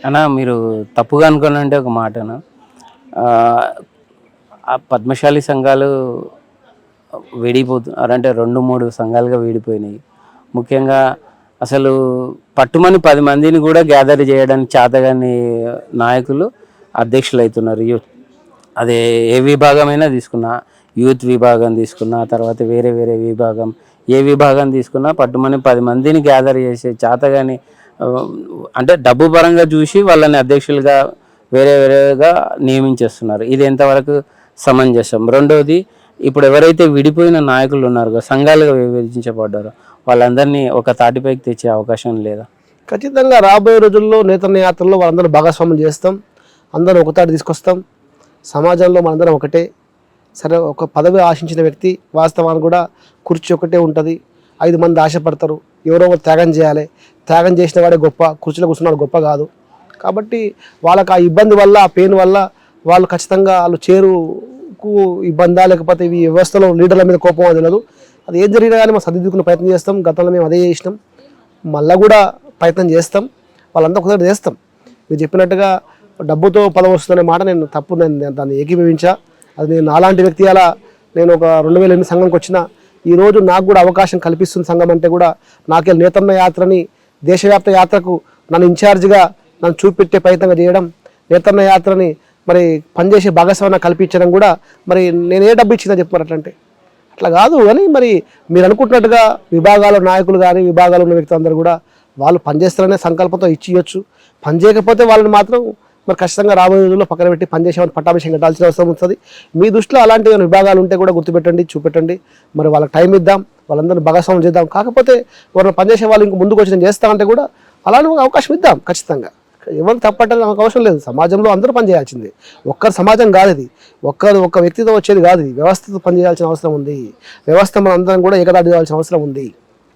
అన్న మీరు తప్పుగా అనుకోనంటే ఒక మాటను ఆ, పద్మశాలి సంఘాలు విడిపోతున్నారు అంటే రెండు మూడు సంఘాలుగా విడిపోయినాయి. ముఖ్యంగా అసలు పట్టుమని పది మందిని కూడా గ్యాదర్ చేయడానికి చేతగాని నాయకులు అధ్యక్షులు అవుతున్నారు యూత్ అదే ఏ విభాగమైనా తీసుకున్నా యూత్ విభాగం తీసుకున్నా తర్వాత వేరే వేరే విభాగం ఏ విభాగం తీసుకున్నా పట్టుమని పది మందిని గ్యాదర్ చేసే చేతగాని అంటే డబ్బు పరంగా చూసి వాళ్ళని అధ్యక్షులుగా వేరే వేరేగా నియమించేస్తున్నారు. ఇది ఎంతవరకు సమంజసం? రెండవది ఇప్పుడు ఎవరైతే విడిపోయిన నాయకులు ఉన్నారో సంఘాలుగా విభజించబడ్డారో వాళ్ళందరినీ ఒక తాటిపైకి తెచ్చే అవకాశం లేదా? ఖచ్చితంగా రాబోయే రోజుల్లో నేతన్న యాత్రలో వాళ్ళందరూ భాగస్వామ్యం చేస్తాం. అందరూ ఒకతాటి తీసుకొస్తాం. సమాజంలో మనందరం ఒకటే. సరే ఒక పదవి ఆశించిన వ్యక్తి వాస్తవాన్ని కూడా కుర్చీ ఒకటే ఉంటుంది. ఐదు మంది ఆశపడతారు. ఎవరో ఒకరు త్యాగం చేయాలి. త్యాగం చేసిన వాడే గొప్ప కుర్చీలో కూర్చున్నాడు గొప్ప కాదు. కాబట్టి వాళ్ళకి ఆ ఇబ్బంది వల్ల ఆ పెయిన్ వల్ల వాళ్ళు ఖచ్చితంగా వాళ్ళు చేరుకు ఇబ్బందా లేకపోతే ఈ వ్యవస్థలో లీడర్ల మీద కోపం అది తెలియదు అది ఏం జరిగినా కానీ మనం సర్దిద్దుకునే ప్రయత్నం చేస్తాం. గతంలో మేము అదే చేసినాం. మళ్ళీ కూడా ప్రయత్నం చేస్తాం. వాళ్ళంతా ఒకసారి చేస్తాం. మీరు చెప్పినట్టుగా డబ్బుతో పదవి వస్తుందనే మాట నేను తప్పు నేను దాన్ని ఏకీభవించా. అది నేను నాలాంటి వ్యక్తి అలా నేను ఒక రెండు వేల ఎనిమిది సంఘంకి వచ్చిన ఈరోజు నాకు కూడా అవకాశం కల్పిస్తుంది సంఘం అంటే కూడా నాకే నేతన్న యాత్రని దేశవ్యాప్త యాత్రకు నన్ను ఇన్ఛార్జ్గా నన్ను చూపెట్టే ప్రయత్నంగా చేయడం నేతన్న యాత్రని మరి పనిచేసే భాగస్వామ్యం కల్పించడం కూడా మరి నేను ఏ డబ్బు ఇచ్చిందని చెప్పారు అట్లంటే. అట్లా కాదు కానీ మరి మీరు అనుకుంటున్నట్టుగా విభాగాల నాయకులు కానీ విభాగాలు ఉన్న వ్యక్తులందరూ కూడా వాళ్ళు పనిచేస్తారనే సంకల్పంతో ఇచ్చి ఇవ్వచ్చు పని చేయకపోతే వాళ్ళని మాత్రం మరి ఖచ్చితంగా రాబోయే రోజుల్లో పక్కన పెట్టి పనిచేసేవారు పట్టాభిషేకం కట్టాల్సిన అవసరం ఉంటుంది. మీ దృష్టిలో అలాంటి విభాగాలు ఉంటే కూడా గుర్తుపెట్టండి చూపెట్టండి. మరి వాళ్ళకి టైం ఇద్దాం వాళ్ళందరినీ భాగస్వామ్యం చేద్దాం. కాకపోతే ఎవరైనా పనిచేసే వాళ్ళు ఇంక ముందుకు వచ్చి నేను చేస్తామంటే కూడా అలానే అవకాశం ఇద్దాం ఖచ్చితంగా. ఎవరికి తప్పట్టడం నాకు అవసరం లేదు. సమాజంలో అందరూ పనిచేయాల్సిందే. ఒక్కరి సమాజం కాదు ఇది. ఒక్కరు ఒక్క వ్యక్తితో వచ్చేది కాదు ఇది. వ్యవస్థతో పనిచేయాల్సిన అవసరం ఉంది. వ్యవస్థ మనం అందరం కూడా ఏకదాటి చేయాల్సిన అవసరం ఉంది.